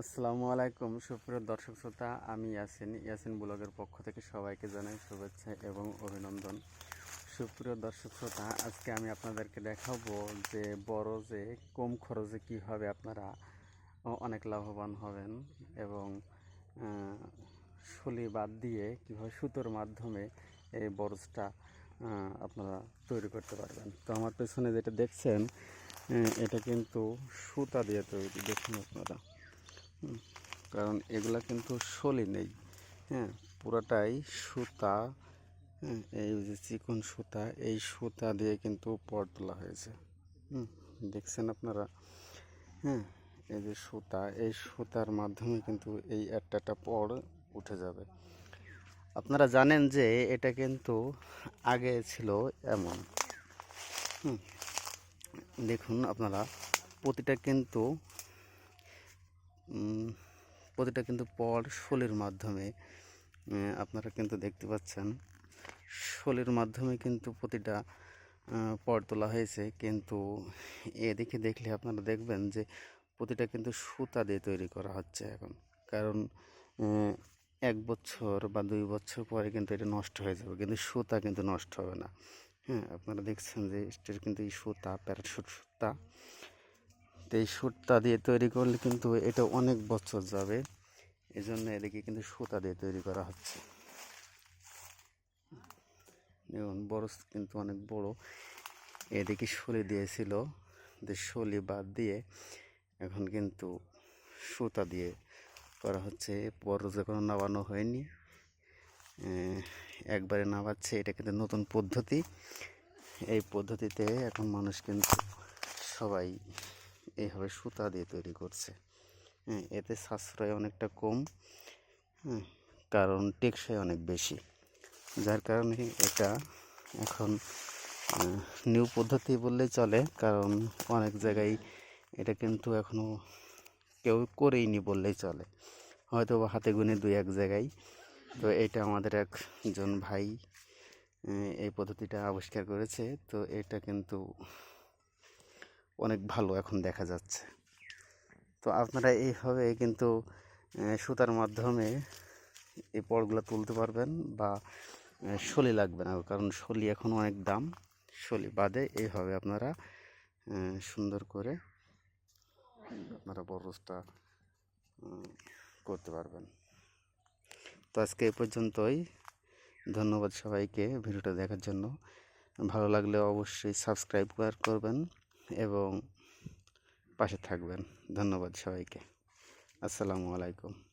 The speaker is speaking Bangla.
আসসালামু আলাইকুম, সুপ্রিয় দর্শক শ্রোতা, আমি ইয়াসিন। ইয়াসিন ব্লগের পক্ষ থেকে সবাইকে জানাই শুভেচ্ছা এবং অভিনন্দন। সুপ্রিয় দর্শক শ্রোতা, আজকে আমি আপনাদেরকে দেখাবো যে বড় যে, কম খরচে কীভাবে আপনারা অনেক লাভবান হবেন এবং শুলি বাদ দিয়ে কীভাবে সুতোর মাধ্যমে এই বরজটা আপনারা তৈরি করতে পারবেন। তো আমার পেছনে যেটা দেখছেন এটা কিন্তু সুতা দিয়ে তৈরি, দেখুন আপনারা। কারণ এগুলা কিন্তু শলি নেই হ্যাঁ পুরোটাই সুতা হ্যাঁ এই যে চিকন সুতা, এই সুতা দিয়ে কিন্তু পট তোলা হয়েছে। হুম, দেখছেন আপনারা? হ্যাঁ এই যে সুতা, এই সুতার মাধ্যমে কিন্তু এই একটা পড় উঠে যাবে। আপনারা জানেন যে এটা কিন্তু আগে ছিল এমন। হুম, দেখুন আপনারা, প্রতিটা কিন্তু প্রতিটা কিন্তু পর শোলের মাধ্যমে আপনারা কিন্তু দেখতে পাচ্ছেন। শোলের মাধ্যমে কিন্তু প্রতিটা পর তোলা হয়েছে। কিন্তু এদিকে দেখলে আপনারা দেখবেন যে প্রতিটা কিন্তু সুতা দিয়ে তৈরি করা হচ্ছে এখন। কারণ এক বছর বা দুই বছর পরে কিন্তু এটা নষ্ট হয়ে যাবে। কিন্তু সুতা কিন্তু নষ্ট হবে না। হ্যাঁ আপনারা দেখছেন যে এটার কিন্তু এই সুতা, প্যারাশুট সুতা তো এই সুতা দিয়ে তৈরি করলে কিন্তু এটা অনেক বছর যাবে। এই জন্য এদিকে কিন্তু সুতা দিয়ে তৈরি করা হচ্ছে। দেখুন বরস কিন্তু অনেক বড়। এদিকে শলি দিয়েছিল। যে শলি বাদ দিয়ে এখন কিন্তু সুতা দিয়ে করা হচ্ছে। বরজ এখনও নামানো হয়নি। একবারে নামাচ্ছে। এটা কিন্তু নতুন পদ্ধতি। এই পদ্ধতিতে এখন মানুষ কিন্তু সবাই এইভাবে সুতা দিয়ে তৈরি করছে। হ্যাঁ এতে সাশ্রয় অনেকটা কম হ্যাঁ কারণ টেকসই অনেক বেশি। যার কারণে এটা এখন নিউ পদ্ধতি বললেই চলে, কারণ অনেক জায়গায় এটা কিন্তু এখনও কেউ করেইনি বললেই চলে। হয়তো বা হাতে গুনে দুই এক জায়গায়। তো এটা আমাদের একজন ভাই এই পদ্ধতিটা আবিষ্কার করেছে। তো এটা কিন্তু অনেক ভালো এখন দেখা যাচ্ছে। তো আপনারা এইভাবে কিন্তু সুতার মাধ্যমে এই পড়গুলো তুলতে পারবেন বা শলি লাগবে না, কারণ শলি এখন অনেক দাম। শলি বাদে এইভাবে আপনারা সুন্দর করে আপনারা বরজটা করতে পারবেন। তো আজকে এই পর্যন্তই। ধন্যবাদ সবাইকে ভিডিওটা দেখার জন্য। ভালো লাগলে অবশ্যই সাবস্ক্রাইব করবেন। এবং পাশে থাকবেন। ধন্যবাদ সবাইকে। আসসালামু আলাইকুম।